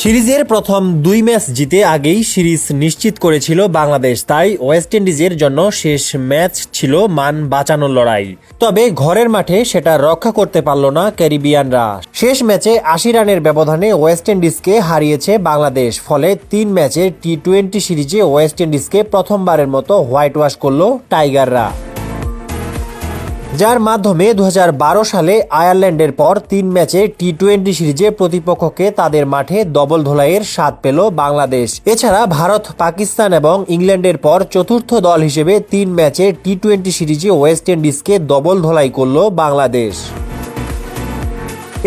সিরিজের প্রথম দুই ম্যাচ জিতে আগেই সিরিজ নিশ্চিত করেছিল বাংলাদেশ, তাই ওয়েস্ট ইন্ডিজের জন্য শেষ ম্যাচ ছিল মান বাঁচানোর লড়াই। তবে ঘরের মাঠে সেটা রক্ষা করতে পারল না ক্যারিবিয়ানরা। শেষ ম্যাচে আশি রানের ব্যবধানে ওয়েস্ট ইন্ডিজকে হারিয়েছে বাংলাদেশ, ফলে তিন ম্যাচের টি টোয়েন্টি সিরিজে ওয়েস্ট ইন্ডিজকে প্রথমবারের মতো হোয়াইট ওয়াশ করল টাইগাররা। যার মাধ্যমে দু হাজার বারো সালে আয়ারল্যান্ডের পর তিন ম্যাচে টি টোয়েন্টি সিরিজে প্রতিপক্ষকে তাদের মাঠে ডবল ধোলাইয়ের স্বাদ পেল বাংলাদেশ। এছাড়া ভারত, পাকিস্তান এবং ইংল্যান্ডের পর চতুর্থ দল হিসেবে তিন ম্যাচে টি টোয়েন্টি সিরিজে ওয়েস্ট ইন্ডিজকে ডবল ধোলাই করল বাংলাদেশ।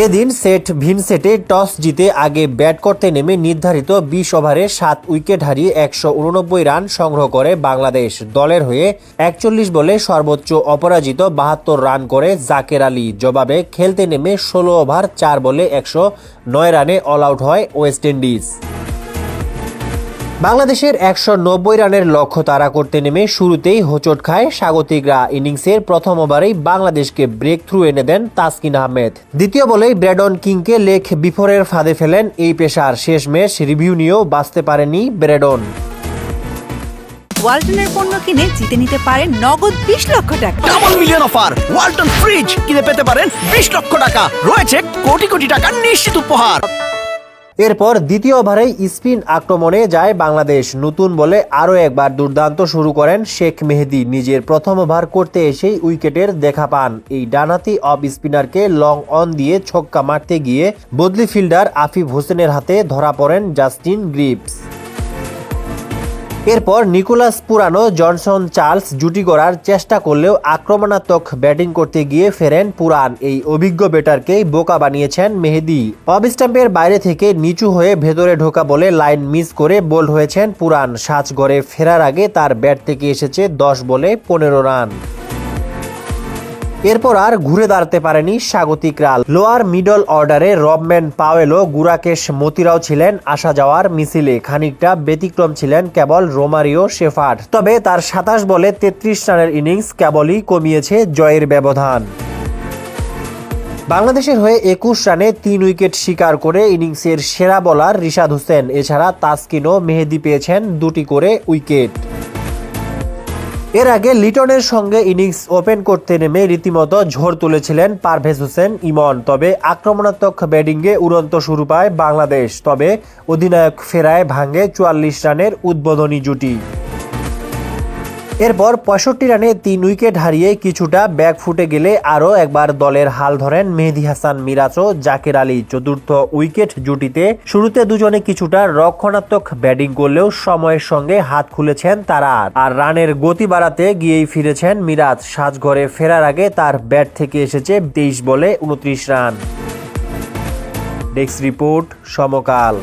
এদিন সেট ভিনসেটে টস জিতে আগে ব্যাট করতে নেমে নির্ধারিত বিশ ওভারে সাত উইকেট হারিয়ে একশো উননব্বই রান সংগ্রহ করে বাংলাদেশ। দলের হয়ে একচল্লিশ বলে সর্বোচ্চ অপরাজিত বাহাত্তর রান করে জাকের আলী। জবাবে খেলতে নেমে ষোলো ওভার চার বলে একশো নয় রানে অল আউট হয় ওয়েস্ট ইন্ডিজ। বাংলাদেশের একশো নব্বই রানের লক্ষ্য তাড়া করতে নেমে শুরুতেই হোঁচট খায় স্বাগতিকরা ইনিংসের প্রথম ওভারেই বাংলাদেশকে ব্রেক থ্রু এনে দেন তাসকিন আহমেদ। দ্বিতীয় বলেই ব্র্যাডন কিংকে লেখ বিফোরের ফাঁদে ফেলেন এই পেশার শেষ ম্যাচ রিভিউ নিয়েও বাঁচতে পারেনি ব্র্যাডন। ওয়ালটনের পণ্য কিনে জিতে নিতে পারেন নগদ বিশ লক্ষ টাকা। Double million offer Walton fridge কিনে পেতে পারেন বিশ লক্ষ টাকা। রয়েছে কোটি কোটি টাকার নিশ্চিত উপহার। এরপর দ্বিতীয় ওভারেই স্পিন আক্রমণে যায় বাংলাদেশ। নতুন বলে আরও একবার দুর্দান্ত শুরু করেন শেখ মেহেদি। নিজের প্রথম ওভার করতে এসেই উইকেটের দেখা পান। এই ডানাতি অফ স্পিনারকে লং অন দিয়ে ছক্কা মারতে গিয়ে বদলি ফিল্ডার আফিফ হোসেনের হাতে ধরা পড়েন জাস্টিন গ্রিপস এরপর নিকোলাস পুরানো জনসন চার্লস জুটি গড়ার চেষ্টা করলেও আক্রমণাত্মক ব্যাটিং করতে গিয়ে ফেরেন পুরান। এই অভিজ্ঞ ব্যাটারকেই বোকা বানিয়েছেন মেহেদি। অফ বাইরে থেকে নিচু হয়ে ভেতরে ঢোকা বলে লাইন মিস করে বোল্ড হয়েছেন পুরান। সাজগড়ে ফেরার আগে তার ব্যাট থেকে এসেছে দশ বলে পনেরো রান। এরপর আর ঘুরে দাঁড়াতে পারেনি স্বাগতিকরা লোয়ার মিডল অর্ডারে রবম্যান পাওয়েলো গুরাকেশ মতিরাও ছিলেন আসা যাওয়ার মিছিলে। খানিকটা ব্যতিক্রম ছিলেন কেবল রোমারিও শেফার্ড। তবে তার সাতাশ বলে তেত্রিশ রানের ইনিংস কেবলই কমিয়েছে জয়ের ব্যবধান। বাংলাদেশের হয়ে একুশ রানে তিন উইকেট শিকার করে ইনিংসের সেরা বোলার রিশাদ হোসেন। এছাড়া তাসকিনও মেহেদি পেয়েছেন দুটি করে উইকেট। এর আগে লিটনের সঙ্গে ইনিংস ওপেন করতে নেমে রীতিমতো ঝড় তুলেছিলেন পারভেজ হোসেন, ইমন। তবে আক্রমণাত্মক ব্যাটিংয়ে উড়ন্ত শুরু পায় বাংলাদেশ। তবে অধিনায়ক ফেরায় ভাঙে চুয়াল্লিশ রানের উদ্বোধনী জুটি। এরপর পঁয়ষট্টি রানে তিন উইকেট হারিয়ে কিছুটা ব্যাক ফুটে গেলে আরও একবার দলের হাল ধরেন মেহেদি হাসান মিরাজ ও জাকের আলী। চতুর্থ উইকেট জুটিতে শুরুতে দুজনে কিছুটা রক্ষণাত্মক ব্যাটিং করলেও সময়ের সঙ্গে হাত খুলেছেন তারা আর। রানের গতি বাড়াতে গিয়েই ফিরেছেন মিরাজ। সাজঘরে ফেরার আগে তার ব্যাট থেকে এসেছে তেইশ বলে উনত্রিশ রান। ডেস্ক রিপোর্ট সমকাল।